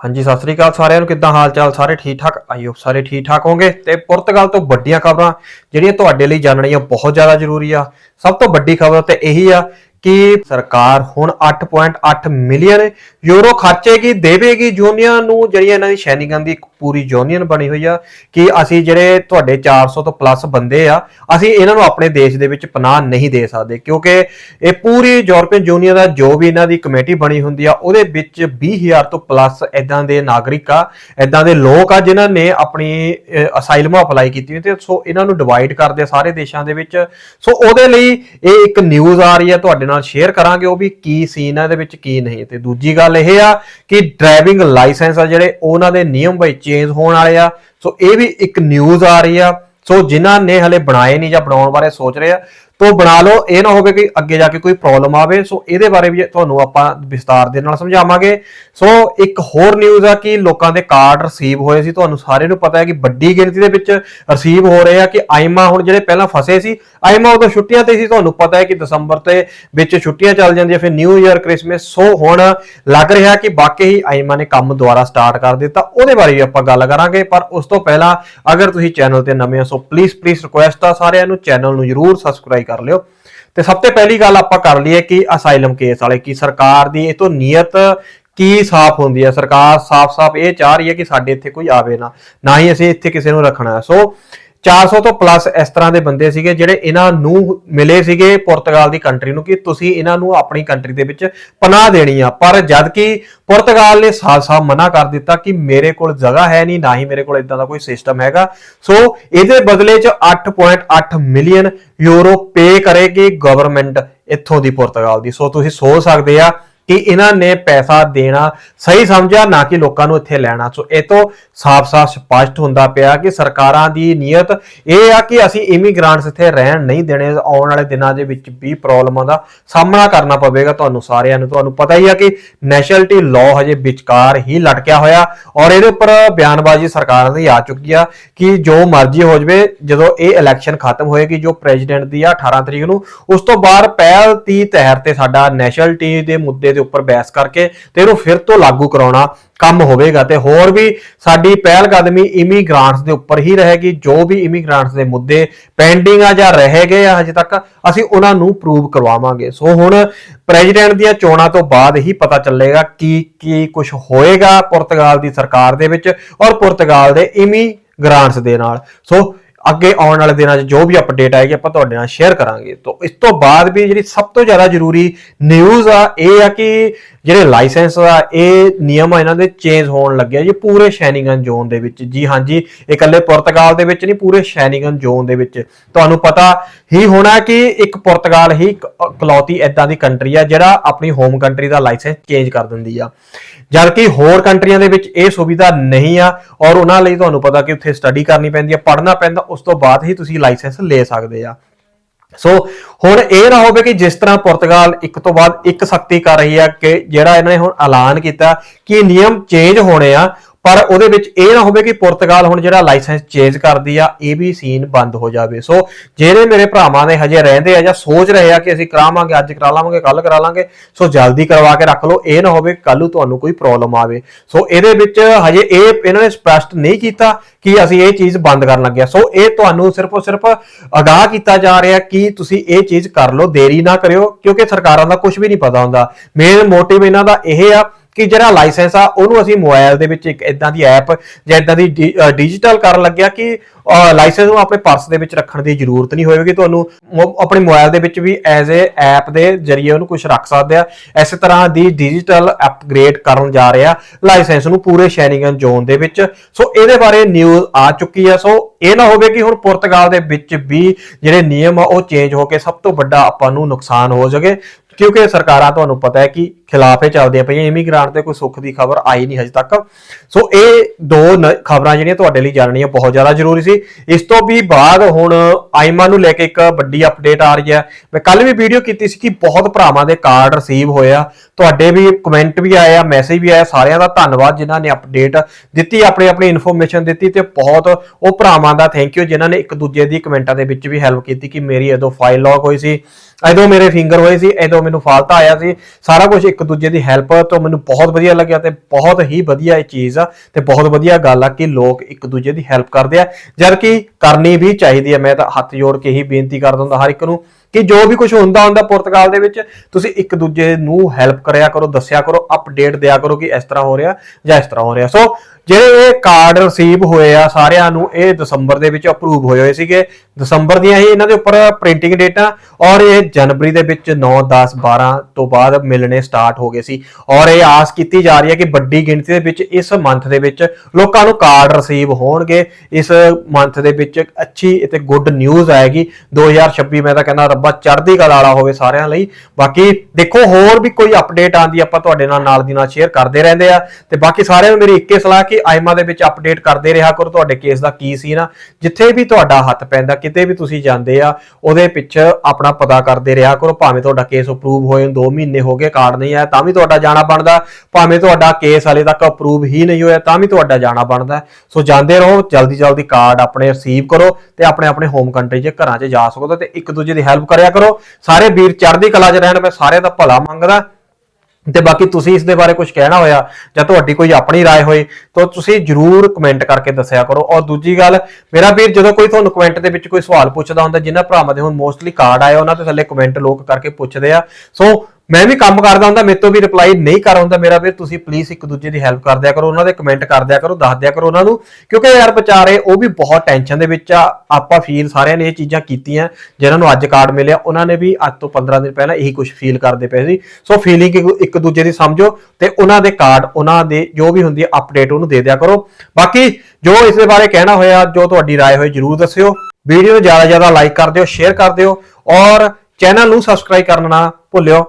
ਹਾਂਜੀ, ਸਤਿ ਸ੍ਰੀ ਅਕਾਲ ਸਾਰਿਆਂ ਨੂੰ। ਕਿੱਦਾਂ ਹਾਲ ਚਾਲ? ਸਾਰੇ ਠੀਕ ਠਾਕ? ਆਈਓ, ਸਾਰੇ ਠੀਕ ਠਾਕ ਹੋਗੇ ਤੇ ਪੁਰਤਗਾਲ ਤੋਂ ਵੱਡੀਆਂ ਖਬਰਾਂ ਜਿਹੜੀਆਂ ਤੁਹਾਡੇ ਲਈ ਜਾਣਨੀਆਂ ਬਹੁਤ ਜ਼ਿਆਦਾ ਜ਼ਰੂਰੀ ਆ। ਸਭ ਤੋਂ ਵੱਡੀ ਖਬਰ ਤੇ ਇਹੀ ਆ ਕਿ ਸਰਕਾਰ ਹੁਣ 8.8 ਮਿਲੀਅਨ ਯੂਰੋ ਖਰਚੇਗੀ, ਦੇਵੇਗੀ ਯੂਨੀਅਨ ਨੂੰ ਜਿਹੜੀ ਇਹਨਾਂ ਦੀ ਸ਼ੈਨਿਕਾਂ ਦੀ ਇੱਕ ਪੂਰੀ ਯੂਨੀਅਨ ਬਣੀ ਹੋਈ ਆ, ਕਿ ਅਸੀਂ ਜਿਹੜੇ ਤੁਹਾਡੇ 400 ਤੋਂ ਪਲੱਸ ਬੰਦੇ ਆ, ਅਸੀਂ ਇਹਨਾਂ ਨੂੰ ਆਪਣੇ ਦੇਸ਼ ਦੇ ਵਿੱਚ ਪਨਾਹ ਨਹੀਂ ਦੇ ਸਕਦੇ, ਕਿਉਂਕਿ ਇਹ ਪੂਰੀ ਯੂਰਪੀਅਨ ਯੂਨੀਅਨ ਦਾ ਜੋ ਵੀ ਇਹਨਾਂ ਦੀ ਕਮੇਟੀ ਬਣੀ ਹੁੰਦੀ ਆ, ਉਹਦੇ ਵਿੱਚ 20000 ਤੋਂ ਪਲੱਸ ਇਦਾਂ ਦੇ ਨਾਗਰਿਕ ਆ ਇਦਾਂ ਦੇ ਲੋਕ ਆ ਜਿਨ੍ਹਾਂ ਨੇ ਆਪਣੀ ਅਸਾਈਲਮ ਅਪਲਾਈ ਕੀਤੀ ਹੋਈ ਤੇ ਸੋ ਇਹਨਾਂ ਨੂੰ ਡਿਵਾਈਡ ਕਰਦੇ ਸਾਰੇ ਦੇਸ਼ਾਂ ਦੇ ਵਿੱਚ। ਸੋ ਉਹਦੇ ਲਈ ਇਹ ਇੱਕ ਨਿਊਜ਼ ਆ ਰਹੀ ਹੈ ਤੁਹਾਡੇ ਨਾਲ ਸ਼ੇਅਰ ਕਰਾਂਗੇ ਉਹ ਵੀ ਕੀ ਸੀਨ ਆ, ਇਹਦੇ ਵਿੱਚ ਕੀ ਨਹੀਂ। ਤੇ ਦੂਜੀ ਗੱਲ ਇਹ ਆ ਕਿ ਡਰਾਈਵਿੰਗ ਲਾਇਸੈਂਸ ਆ ਜਿਹੜੇ, ਉਹਨਾਂ ਦੇ ਨਿਯਮ ਬਈ ਚੇਂਜ ਹੋਣ ਵਾਲੇ ਆ। ਸੋ ਇਹ ਵੀ ਇੱਕ ਨਿਊਜ਼ ਆ ਰਹੀ ਆ। ਸੋ ਜਿਨ੍ਹਾਂ ਨੇ ਹਲੇ ਬਣਾਏ ਨਹੀਂ ਜਾਂ ਬਣਾਉਣ ਬਾਰੇ ਸੋਚ ਰਹੇ ਆ ਤੋਂ ਬਣਾ ਲਓ, ਇਹ ਨਾ ਹੋਵੇ ਕਿ ਅੱਗੇ ਜਾ ਕੇ ਕੋਈ ਪ੍ਰੋਬਲਮ ਆਵੇ। ਸੋ ਇਹਦੇ ਬਾਰੇ ਵੀ ਤੁਹਾਨੂੰ ਆਪਾਂ ਵਿਸਤਾਰ ਦੇ ਨਾਲ ਸਮਝਾਵਾਂਗੇ। ਸੋ ਇੱਕ ਹੋਰ ਨਿਊਜ਼ ਆ ਕਿ ਲੋਕਾਂ ਦੇ ਕਾਰਡ ਰਿਸੀਵ ਹੋਏ ਸੀ। ਤੁਹਾਨੂੰ ਸਾਰਿਆਂ ਨੂੰ ਪਤਾ ਹੈ ਕਿ ਵੱਡੀ ਗਿਣਤੀ ਦੇ ਵਿੱਚ ਰਿਸੀਵ ਹੋ ਰਹੇ ਆ ਕਿ ਆਈਮਾ ਹੁਣ ਜਿਹੜੇ ਪਹਿਲਾਂ ਫਸੇ ਸੀ, ਆਈਮਾ ਉਦੋਂ ਛੁੱਟੀਆਂ ਤੇ ਸੀ। ਤੁਹਾਨੂੰ ਪਤਾ ਹੈ ਕਿ ਦਸੰਬਰ ਤੇ ਵਿੱਚ ਛੁੱਟੀਆਂ ਚੱਲ ਜਾਂਦੀਆਂ, ਫਿਰ ਨਿਊ ਇਅਰ ਕ੍ਰਿਸਮਸ ਸੋ ਹੁਣ ਲੱਗ ਰਿਹਾ ਕਿ ਵਾਕਈ ਆਈਮਾ ਨੇ ਕੰਮ ਦੁਬਾਰਾ ਸਟਾਰਟ ਕਰ ਦਿੱਤਾ। ਉਹਦੇ ਬਾਰੇ ਵੀ ਆਪਾਂ ਗੱਲ ਕਰਾਂਗੇ। ਪਰ ਉਸ ਤੋਂ ਪਹਿਲਾਂ ਅਗਰ ਤੁਸੀਂ ਚੈਨਲ ਤੇ ਨਵੇਂ ਹੋ, ਸੋ ਪਲੀਜ਼ ਪਲੀਜ਼ ਰਿਕੁਐਸਟ ਆ। ਸਾਰਿਆਂ ਨੂੰ ਚੈਨਲ ਨੂੰ ਜਰੂਰ ਸਬਸਕ੍ਰਾਈਬ ਕਰ ਲਿਓ। ਤੇ ਸਭ ਤੋਂ ਪਹਿਲੀ ਗੱਲ ਆਪਾਂ ਕਰ ਲਈਏ ਕਿ ਅਸਾਈਲਮ ਕੇਸ ਵਾਲੇ, ਕੀ ਸਰਕਾਰ ਦੀ ਇਹ ਤੋਂ ਨੀਅਤ ਕੀ ਸਾਫ਼ ਹੁੰਦੀ ਹੈ। ਸਰਕਾਰ ਸਾਫ਼-ਸਾਫ਼ ਇਹ ਚਾਹ ਰਹੀ ਹੈ ਕਿ ਸਾਡੇ ਇੱਥੇ ਕੋਈ ਆਵੇ ਨਾ ਨਾ ਹੀ ਅਸੀਂ ਇੱਥੇ ਕਿਸੇ ਨੂੰ ਰੱਖਣਾ ਹੈ। ਸੋ 400 ਤੋਂ ਪਲੱਸ ਇਸ ਤਰ੍ਹਾਂ ਦੇ ਬੰਦੇ ਸੀਗੇ ਜਿਹੜੇ ਇਹਨਾਂ ਨੂੰ ਮਿਲੇ ਸੀਗੇ ਪੁਰਤਗਾਲ ਦੀ ਕੰਟਰੀ ਨੂੰ ਕਿ ਤੁਸੀਂ ਇਹਨਾਂ ਨੂੰ ਆਪਣੀ ਕੰਟਰੀ ਦੇ ਵਿੱਚ ਪਨਾਹ ਦੇਣੀ ਆ। ਪਰ ਜਦ ਕਿ ਪੁਰਤਗਾਲ ਨੇ ਸਾਫ਼-ਸਾਫ਼ ਮਨਾ ਕਰ ਦਿੱਤਾ ਕਿ ਮੇਰੇ ਕੋਲ ਜਗ੍ਹਾ ਹੈ ਨਹੀਂ, ਨਾ ਹੀ ਮੇਰੇ ਕੋਲ ਇਦਾਂ ਦਾ ਕੋਈ ਸਿਸਟਮ ਹੈਗਾ। ਸੋ ਇਹਦੇ ਬਦਲੇ 'ਚ 8.8 ਮਿਲੀਅਨ ਯੂਰੋ ਪੇ ਕਰੇਗੀ ਗਵਰਨਮੈਂਟ ਇੱਥੋਂ ਦੀ ਪੁਰਤਗਾਲ ਦੀ। ਸੋ ਤੁਸੀਂ ਸੋਚ ਸਕਦੇ ਆ ਕਿ ਇਹਨਾਂ ਨੇ ਪੈਸਾ ਦੇਣਾ ਸਹੀ ਸਮਝਿਆ, ਨਾ ਕਿ ਲੋਕਾਂ ਨੂੰ ਇੱਥੇ ਲੈਣਾ। ਸੋ ਇਹ ਤੋਂ ਸਾਫ਼-ਸਾਫ਼ ਸਪਸ਼ਟ ਹੁੰਦਾ ਪਿਆ ਕਿ ਸਰਕਾਰਾਂ ਦੀ ਨੀਅਤ ਇਹ ਆ ਕਿ ਅਸੀਂ ਇਮੀਗ੍ਰੈਂਟਸ ਇੱਥੇ ਰਹਿਣ ਨਹੀਂ ਦੇਣੇ। ਆਉਣ ਵਾਲੇ ਦਿਨਾਂ ਦੇ ਵਿੱਚ ਵੀ ਪ੍ਰੋਬਲਮਾਂ ਦਾ ਸਾਹਮਣਾ ਕਰਨਾ ਪਵੇਗਾ ਤੁਹਾਨੂੰ ਸਾਰਿਆਂ ਨੂੰ। ਤੁਹਾਨੂੰ ਪਤਾ ਹੀ ਆ ਕਿ ਨੈਸ਼ਨਲਿਟੀ ਲਾਅ ਹਜੇ ਵਿਚਕਾਰ ਹੀ ਲਟਕਿਆ ਹੋਇਆ ਔਰ ਇਹਦੇ ਉੱਪਰ ਬਿਆਨਬਾਜ਼ੀ ਸਰਕਾਰਾਂ ਦੀ ਆ ਚੁੱਕੀ ਆ ਕਿ ਜੋ ਮਰਜ਼ੀ ਹੋ ਜਵੇ, ਜਦੋਂ ਇਹ ਇਲੈਕਸ਼ਨ ਖਤਮ ਹੋਏਗੀ, ਜੋ ਪ੍ਰੈਜ਼ੀਡੈਂਟ ਦੀ ਆ 18 ਤਰੀਕ ਨੂੰ, ਉਸ ਤੋਂ ਬਾਅਦ ਪਹਿਲ ਤੀ ਤਹਿਰ ਤੇ ਸਾਡਾ ਨੈਸ਼ਨਲਿਟੀ ਦੇ ਮੁੱਦੇ ਦੇ ਉੱਪਰ ਬਹਿਸ ਕਰਕੇ ਤੇ ਇਹਨੂੰ ਫਿਰ ਤੋਂ ਲਾਗੂ ਕਰਾਉਣਾ ਕੰਮ ਹੋਵੇਗਾ ਤੇ ਹੋਰ ਵੀ ਸਾਡੀ ਪਹਿਲ ਕਦਮੀ ਇਮੀਗ੍ਰਾਂਟਸ ਦੇ ਉੱਪਰ ਹੀ ਰਹੇਗੀ, ਜੋ ਵੀ ਇਮੀਗ੍ਰਾਂਟਸ ਦੇ ਮੁੱਦੇ ਪੈਂਡਿੰਗ ਆ ਜਾਂ ਰਹਿ ਗਏ ਆ ਹਜੇ ਤੱਕ, ਅਸੀਂ ਉਹਨਾਂ ਨੂੰ ਪ੍ਰੂਵ ਕਰਵਾਵਾਂਗੇ। ਸੋ ਹੁਣ ਪ੍ਰੈਜ਼ੀਡੈਂਟ ਦੀਆਂ ਚੋਣਾਂ ਤੋਂ ਬਾਅਦ ਹੀ ਪਤਾ ਚੱਲੇਗਾ ਕੀ ਕੀ ਕੁਝ ਹੋਏਗਾ ਪੁਰਤਗਾਲ ਦੀ ਸਰਕਾਰ ਦੇ ਵਿੱਚ ਔਰ ਪੁਰਤਗਾਲ ਦੇ ਇਮੀਗ੍ਰਾਂਟਸ ਦੇ ਨਾਲ। ਸੋ ਅੱਗੇ ਆਉਣ ਵਾਲੇ ਦਿਨਾਂ 'ਚ ਜੋ ਵੀ ਅਪਡੇਟ ਆਏਗੀ ਆਪਾਂ ਤੁਹਾਡੇ ਨਾਲ ਸ਼ੇਅਰ ਕਰਾਂਗੇ। ਤੋਂ ਇਸ ਤੋਂ ਬਾਅਦ ਵੀ ਜਿਹੜੀ ਸਭ ਤੋਂ ਜ਼ਿਆਦਾ ਜ਼ਰੂਰੀ ਨਿਊਜ਼ ਆ, ਇਹ ਆ ਕਿ ਜਿਹੜੇ ਲਾਇਸੈਂਸ ਆ, ਇਹ ਨਿਯਮ ਆ, ਇਹਨਾਂ ਦੇ ਚੇਂਜ ਹੋਣ ਲੱਗਿਆ ਜੀ ਪੂਰੇ ਸ਼ੈਨਿੰਗਨ ਜ਼ੋਨ ਦੇ ਵਿੱਚ। ਜੀ ਹਾਂਜੀ ਇਹ ਇਕੱਲੇ ਪੁਰਤਗਾਲ ਦੇ ਵਿੱਚ ਨਹੀਂ, ਪੂਰੇ ਸ਼ੈਨਿੰਗਨ ਜ਼ੋਨ ਦੇ ਵਿੱਚ। ਤੁਹਾਨੂੰ ਪਤਾ ਹੀ ਹੋਣਾ ਕਿ ਇੱਕ ਪੁਰਤਗਾਲ ਹੀ ਕਲੌਤੀ ਇਦਾਂ ਦੀ ਕੰਟਰੀ ਆ ਜਿਹੜਾ ਆਪਣੀ ਹੋਮ ਕੰਟਰੀ ਦਾ ਲਾਇਸੈਂਸ ਚੇਂਜ ਕਰ ਦਿੰਦੀ ਆ। ਜਦਕਿ ਹੋਰ ਕੰਟਰੀਆਂ ਦੇ ਵਿੱਚ ਇਹ ਸੁਵਿਧਾ ਨਹੀਂ ਆ, ਔਰ ਉਹਨਾਂ ਲਈ ਤੁਹਾਨੂੰ ਪਤਾ ਕਿ ਉੱਥੇ ਸਟੱਡੀ ਕਰਨੀ ਪੈਂਦੀ ਆ, ਪੜ੍ਹਨਾ ਪੈਂਦਾ, ਉਸ ਤੋਂ ਬਾਅਦ ਹੀ ਤੁਸੀਂ ਲਾਇਸੈਂਸ ਲੈ ਸਕਦੇ ਆ। ਸੋ ਹੁਣ ਇਹ ਨਾ ਹੋਵੇ ਕਿ ਜਿਸ ਤਰ੍ਹਾਂ ਪੁਰਤਗਾਲ ਇੱਕ ਤੋਂ ਬਾਅਦ ਇੱਕ ਸਖਤੀ ਕਰ ਰਹੀ ਆ ਕਿ ਜਿਹੜਾ ਇਹਨਾਂ ਨੇ ਹੁਣ ਐਲਾਨ ਕੀਤਾ ਕਿ ਨਿਯਮ ਚੇਂਜ ਹੋਣੇ ਆ ਪਰ ਉਹਦੇ ਵਿੱਚ ਇਹ ਨਾ ਹੋਵੇ ਕਿ ਪੁਰਤਗਾਲ ਹੁਣ ਜਿਹੜਾ ਲਾਇਸੈਂਸ ਚੇਂਜ ਕਰਦੀ ਆ, ਇਹ ਵੀ ਸੀਨ ਬੰਦ ਹੋ ਜਾਵੇ। ਸੋ ਜਿਹੜੇ ਮੇਰੇ ਭਰਾਵਾਂ ਨੇ ਹਜੇ ਰਹਿੰਦੇ ਆ ਜਾਂ ਸੋਚ ਰਹੇ ਆ ਕਿ ਅਸੀਂ ਕਰਾਵਾਂਗੇ, ਅੱਜ ਕਰਾ ਲਾਵਾਂਗੇ ਕੱਲ ਕਰਾ ਲਾਂਗੇ, ਸੋ ਜਲਦੀ ਕਰਵਾ ਕੇ ਰੱਖ ਲਓ। ਇਹ ਨਾ ਹੋਵੇ ਕੱਲ ਨੂੰ ਤੁਹਾਨੂੰ ਕੋਈ ਪ੍ਰੋਬਲਮ ਆਵੇ। ਸੋ ਇਹਦੇ ਵਿੱਚ ਹਜੇ ਇਹ ਇਹਨਾਂ ਨੇ ਸਪਸ਼ਟ ਨਹੀਂ ਕੀਤਾ ਕਿ ਅਸੀਂ ਇਹ ਚੀਜ਼ ਬੰਦ ਕਰਨ ਲੱਗੇ ਲੱਗਿਆ ਸੋ ਇਹ ਤੁਹਾਨੂੰ ਸਿਰਫ ਸਿਰਫ ਅਗਾਹ ਕੀਤਾ ਜਾ ਰਿਹਾ ਕਿ ਤੁਸੀਂ ਇਹ ਚੀਜ਼ ਕਰ ਲਓ, ਦੇਰੀ ਨਾ ਕਰਿਓ, ਕਿਉਂਕਿ ਸਰਕਾਰਾਂ ਦਾ ਕੁਝ ਵੀ ਨਹੀਂ ਪਤਾ ਹੁੰਦਾ। ਮੇਨ ਮੋਟਿਵ ਇਹਨਾਂ ਦਾ ਇਹ ਆ ਕਿ ਜਿਹੜਾ ਲਾਇਸੈਂਸ ਆ, ਉਹਨੂੰ ਅਸੀਂ ਮੋਬਾਈਲ ਦੇ ਵਿੱਚ ਇੱਕ ਇਦਾਂ ਦੀ ਐਪ ਜਾਂ ਇਦਾਂ ਦੀ ਡਿਜੀਟਲ ਕਰਨ ਲੱਗਿਆ ਕਿ ਲਾਇਸੈਂਸ ਨੂੰ ਆਪਣੇ ਪਰਸ ਦੇ ਵਿੱਚ ਰੱਖਣ ਦੀ ਜ਼ਰੂਰਤ ਨਹੀਂ ਹੋਵੇਗੀ ਤੁਹਾਨੂੰ ਆਪਣੇ ਮੋਬਾਈਲ ਦੇ ਵਿੱਚ ਵੀ ਐਜ਼ ਅ ਐਪ ਦੇ ਜ਼ਰੀਏ ਉਹਨੂੰ ਕੁਝ ਰੱਖ ਸਕਦੇ ਆ। ਇਸੇ ਤਰ੍ਹਾਂ ਦੀ ਡਿਜੀਟਲ ਅਪਗ੍ਰੇਡ ਕਰਨ ਜਾ ਰਿਹਾ ਲਾਇਸੈਂਸ ਨੂੰ ਪੂਰੇ ਸ਼ੈਨਿੰਗਨ ਜ਼ੋਨ ਦੇ ਵਿੱਚ। ਸੋ ਇਹਦੇ ਬਾਰੇ ਨਿਊਜ਼ ਆ ਚੁੱਕੀ ਆ। ਸੋ ਇਹ ਨਾ ਹੋਵੇ ਕਿ ਹੁਣ ਪੁਰਤਗਾਲ ਦੇ ਵਿੱਚ ਵੀ ਜਿਹੜੇ ਨਿਯਮ ਆ, ਉਹ ਚੇਂਜ ਹੋ ਕੇ ਸਭ ਤੋਂ ਵੱਡਾ ਆਪਾਂ ਨੂੰ ਨੁਕਸਾਨ ਹੋ ਜਾਵੇ। ਕਿਉਂਕਿ ਸਰਕਾਰਾਂ, ਤੁਹਾਨੂੰ ਪਤਾ ਹੈ ਕਿ ਖਿਲਾਫੇ ਚੱਲਦੀਆਂ ਪਈਆਂ ਇਮੀਗ੍ਰਾਂਟ ਤੇ ਕੋਈ ਸੁੱਖ ਦੀ ਖਬਰ ਆਈ ਨਹੀਂ ਹਜੇ ਤੱਕ। ਸੋ ਇਹ ਦੋ ਖਬਰਾਂ ਜਿਹੜੀਆਂ ਤੁਹਾਡੇ ਲਈ ਜਾਣਨੀਆਂ ਬਹੁਤ ਜ਼ਿਆਦਾ ਜ਼ਰੂਰੀ ਸੀ। ਇਸ ਤੋਂ ਵੀ ਬਾਅਦ ਹੁਣ ਆਈਮਾ ਨੂੰ ਲੈ ਕੇ ਇੱਕ ਵੱਡੀ ਅਪਡੇਟ ਆ ਰਹੀ ਹੈ। ਮੈਂ ਕੱਲ ਵੀ ਵੀਡੀਓ ਕੀਤੀ ਸੀ ਕਿ ਬਹੁਤ ਭਰਾਵਾਂ ਦੇ ਕਾਰਡ ਰਿਸੀਵ ਹੋਏ ਆ। ਤੁਹਾਡੇ ਵੀ ਕਮੈਂਟ ਵੀ ਆਏ ਆ ਮੈਸੇਜ ਵੀ ਆਇਆ ਸਾਰਿਆਂ ਦਾ ਧੰਨਵਾਦ ਜਿਨ੍ਹਾਂ ਨੇ ਅਪਡੇਟ ਦਿੱਤੀ, ਆਪਣੀ ਆਪਣੀ ਇਨਫੋਰਮੇਸ਼ਨ ਦਿੱਤੀ ਤੇ ਬਹੁਤ ਉਹ ਭਰਾਵਾਂ ਦਾ ਥੈਂਕ ਯੂ ਜਿਨ੍ਹਾਂ ਨੇ ਇੱਕ ਦੂਜੇ ਦੀ ਕਮੈਂਟਾਂ ਦੇ ਵਿੱਚ ਵੀ ਹੈਲਪ ਕੀਤੀ ਕਿ ਮੇਰੀ ਉਦੋਂ ਫਾਈਲ ਲੌਕ ਹੋਈ ਸੀ। ਐਦੋਂ ਮੇਰੇ ਫਿੰਗਰ ਹੋਏ ਸੀ, ਐਦੋਂ ਮੈਨੂੰ ਫਾਲਤਾ ਆਇਆ ਸੀ। ਸਾਰਾ ਕੁਝ ਇੱਕ ਦੂਜੇ ਦੀ ਹੈਲਪ ਤੋਂ ਮੈਨੂੰ ਬਹੁਤ ਵਧੀਆ ਲੱਗਿਆ ਤੇ ਬਹੁਤ ਹੀ ਵਧੀਆ ਇਹ ਚੀਜ਼ ਆ ਤੇ ਬਹੁਤ ਵਧੀਆ ਗੱਲ ਆ ਕਿ ਲੋਕ ਇੱਕ ਦੂਜੇ ਦੀ ਹੈਲਪ ਕਰਦੇ ਆ। ਜਦ ਕਿ ਕਰਨੀ ਵੀ ਚਾਹੀਦੀ ਆ, ਮੈਂ ਤਾਂ ਹੱਥ ਜੋੜ ਕੇ ਹੀ ਬੇਨਤੀ ਕਰਦਾ ਹੁੰਦਾ ਹਰ ਇੱਕ ਨੂੰ। ਕਿ ਜੋ ਵੀ ਕੁਝ ਹੁੰਦਾ ਹੁੰਦਾ ਪੁਰਤਗਾਲ ਦੇ ਵਿੱਚ, ਤੁਸੀਂ ਇੱਕ ਦੂਜੇ ਨੂੰ ਹੈਲਪ ਕਰਿਆ ਕਰੋ, ਦੱਸਿਆ ਕਰੋ ਅਪਡੇਟ ਦਿਆ ਕਰੋ ਕਿ ਇਸ ਤਰ੍ਹਾਂ ਹੋ ਰਿਹਾ ਜਾਂ ਇਸ ਤਰ੍ਹਾਂ ਹੋ ਰਿਹਾ। ਸੋ ਜਿਹੜੇ ਇਹ ਕਾਰਡ ਰਿਸੀਵ ਹੋਏ ਆ ਸਾਰਿਆਂ ਨੂੰ, ਇਹ ਦਸੰਬਰ ਦੇ ਵਿੱਚ ਅਪਰੂਵ ਹੋਏ ਹੋਏ ਸੀਗੇ। ਦਸੰਬਰ ਦੀਆਂ ਹੀ ਇਹਨਾਂ ਦੇ ਉੱਪਰ ਪ੍ਰਿੰਟਿੰਗ ਡੇਟਾਂ ਔਰ ਇਹ ਜਨਵਰੀ ਦੇ ਵਿੱਚ 9 10 12 ਤੋਂ ਬਾਅਦ ਮਿਲਣੇ ਸਟਾਰਟ ਹੋ ਗਏ ਸੀ। ਔਰ ਇਹ ਆਸ ਕੀਤੀ ਜਾ ਰਹੀ ਹੈ ਕਿ ਵੱਡੀ ਗਿਣਤੀ ਦੇ ਵਿੱਚ ਇਸ ਮੰਥ ਦੇ ਵਿੱਚ ਲੋਕਾਂ ਨੂੰ ਕਾਰਡ ਰਿਸੀਵ ਹੋਣਗੇ। ਇਸ ਮੰਥ ਦੇ ਵਿੱਚ ਅੱਛੀ ਅਤੇ ਗੁੱਡ ਨਿਊਜ਼ ਆਏਗੀ। 2026 ਮੈਂ ਤਾਂ ਕਹਿੰਦਾ ਰੱਬਾ ਚੜ੍ਹਦੀ ਕਲਾ ਵਾਲਾ ਹੋਵੇ ਸਾਰਿਆਂ ਲਈ। ਬਾਕੀ ਦੇਖੋ, ਹੋਰ ਵੀ ਕੋਈ ਅਪਡੇਟ ਆਂਦੀ ਆਪਾਂ ਤੁਹਾਡੇ ਨਾਲ ਨਾਲ ਦੀ ਨਾਲ ਸ਼ੇਅਰ ਕਰਦੇ ਰਹਿੰਦੇ ਆ। ਤੇ ਬਾਕੀ ਸਾਰਿਆਂ ਨੂੰ ਮੇਰੀ ਇੱਕੇ ਸਲਾਹ ਕਿ ਆਇਮਾ ਦੇ ਵਿੱਚ ਅਪਡੇਟ ਕਰਦੇ ਰਿਹਾ ਕਰੋ। ਤੁਹਾਡੇ ਕੇਸ ਦਾ ਕੀ ਸੀ ਨਾ ਜਿੱਥੇ ਵੀ ਤੁਹਾਡਾ ਹੱਥ ਪੈਂਦਾ, ਕਿਤੇ ਵੀ ਤੁਸੀਂ ਜਾਂਦੇ ਆ, ਉਹਦੇ ਪਿੱਛੇ ਆਪਣਾ ਪਤਾ ਕਰਦੇ ਰਿਹਾ ਕਰੋ। ਭਾਵੇਂ ਤੁਹਾਡਾ ਕੇਸ ਅਪਰੂਵ ਹੋਏ 2 ਮਹੀਨੇ ਹੋ ਗਏ ਕਾਰਡ ਨਹੀਂ ਆਇਆ, ਤਾਂ ਵੀ ਤੁਹਾਡਾ ਜਾਣਾ ਬਣਦਾ। ਭਾਵੇਂ ਤੁਹਾਡਾ ਕੇਸ ਹਲੇ ਤੱਕ ਅਪਰੂਵ ਹੀ ਨਹੀਂ ਹੋਇਆ, ਤਾਂ ਵੀ ਤੁਹਾਡਾ ਜਾਣਾ ਬਣਦਾ। ਸੋ ਜਾਂਦੇ ਰਹੋ ਜਲਦੀ ਜਲਦੀ ਕਾਰਡ ਆਪਣੇ ਰਿਸੀਵ ਕਰੋ ਤੇ ਆਪਣੇ ਆਪਣੇ ਹੋਮ ਕੰਟਰੀ 'ਚ ਘਰਾਂ 'ਚ ਜਾ ਸਕੋ ਤੇ ਇੱਕ ਦੂਜੇ ਦੀ ਹੈਲਪ ਕਰਿਆ ਕਰੋ ਸਾਰੇ ਵੀਰ ਚੜ੍ਹਦੀ ਕਲਾ 'ਚ ਰਹਿਣ ਮੈਂ ਸਾਰਿਆਂ ਦਾ ਭਲਾ ਮੰਗਦਾ ਤੇ ਬਾਕੀ ਤੁਸੀਂ ਇਸ ਦੇ ਬਾਰੇ ਕੁਝ ਕਹਿਣਾ ਹੋਇਆ ਜਾਂ ਤੁਹਾਡੀ ਕੋਈ ਆਪਣੀ رائے ਹੋਏ ਤਾਂ ਤੁਸੀਂ ਜਰੂਰ ਕਮੈਂਟ ਕਰਕੇ ਦੱਸਿਆ ਕਰੋ ਔਰ ਦੂਜੀ ਗੱਲ ਮੇਰਾ ਵੀਰ ਜਦੋਂ ਕੋਈ ਤੁਹਾਨੂੰ ਕਮੈਂਟ ਦੇ ਵਿੱਚ ਕੋਈ ਸਵਾਲ ਪੁੱਛਦਾ ਹੁੰਦਾ ਜਿਨ੍ਹਾਂ ਭਰਾਵਾਂ ਦੇ ਹੁਣ ਮੋਸਟਲੀ ਕਾਰਡ ਆਏ ਉਹਨਾਂ ਦੇ ਥੱਲੇ ਕਮੈਂਟ ਲੋਕ ਕਰਕੇ ਪੁੱਛਦੇ ਆ ਸੋ ਮੈਂ ਵੀ ਕੰਮ ਕਰਦਾ ਹੁੰਦਾ ਮੇਰੇ ਤੋਂ ਵੀ ਰਿਪਲਾਈ ਨਹੀਂ ਕਰ ਹੁੰਦਾ ਮੇਰਾ ਵੀਰ ਤੁਸੀਂ ਪਲੀਜ਼ ਇੱਕ ਦੂਜੇ ਦੀ ਹੈਲਪ ਕਰ ਦਿਆ ਕਰੋ ਉਹਨਾਂ ਦੇ ਕਮੈਂਟ ਕਰ ਦਿਆ ਕਰੋ ਦੱਸ ਦਿਆ ਕਰੋ ਉਹਨਾਂ ਨੂੰ ਕਿਉਂਕਿ ਯਾਰ ਵਿਚਾਰੇ ਉਹ ਵੀ ਬਹੁਤ ਟੈਨਸ਼ਨ ਦੇ ਵਿੱਚ ਆ ਆਪਾਂ ਫੀਲ ਸਾਰਿਆਂ ਨੇ ਇਹ ਚੀਜ਼ਾਂ ਕੀਤੀਆਂ ਜਿਨ੍ਹਾਂ ਨੂੰ ਅੱਜ ਕਾਰਡ ਮਿਲਿਆ ਉਹਨਾਂ ਨੇ ਵੀ ਅੱਜ ਤੋਂ 15 ਦਿਨ ਪਹਿਲਾਂ ਇਹੀ ਕੁਝ ਫੀਲ ਕਰਦੇ ਪਏ ਸੀ ਸੋ ਫੀਲਿੰਗ ਇੱਕ ਦੂਜੇ ਦੀ ਸਮਝੋ ਤੇ ਉਹਨਾਂ ਦੇ ਕਾਰਡ ਉਹਨਾਂ ਦੇ ਜੋ ਵੀ ਹੁੰਦੀ ਹੈ ਅਪਡੇਟ ਉਹਨੂੰ ਦੇ ਦਿਆ ਕਰੋ ਬਾਕੀ ਜੋ ਇਸ ਦੇ ਬਾਰੇ ਕਹਿਣਾ ਹੋਇਆ ਜੋ ਤੁਹਾਡੀ رائے ਹੋਏ ਜਰੂਰ ਦੱਸਿਓ ਵੀਡੀਓ ਨੂੰ ਜ਼ਿਆਦਾ ਜ਼ਿਆਦਾ ਲਾਈਕ ਕਰ ਦਿਓ ਸ਼ੇਅਰ ਕਰ ਦਿਓ ਔਰ ਚੈਨਲ ਨੂੰ ਸਬਸਕ੍ਰਾਈਬ ਕਰਨਾ ਨਾ ਭੁੱਲਿਓ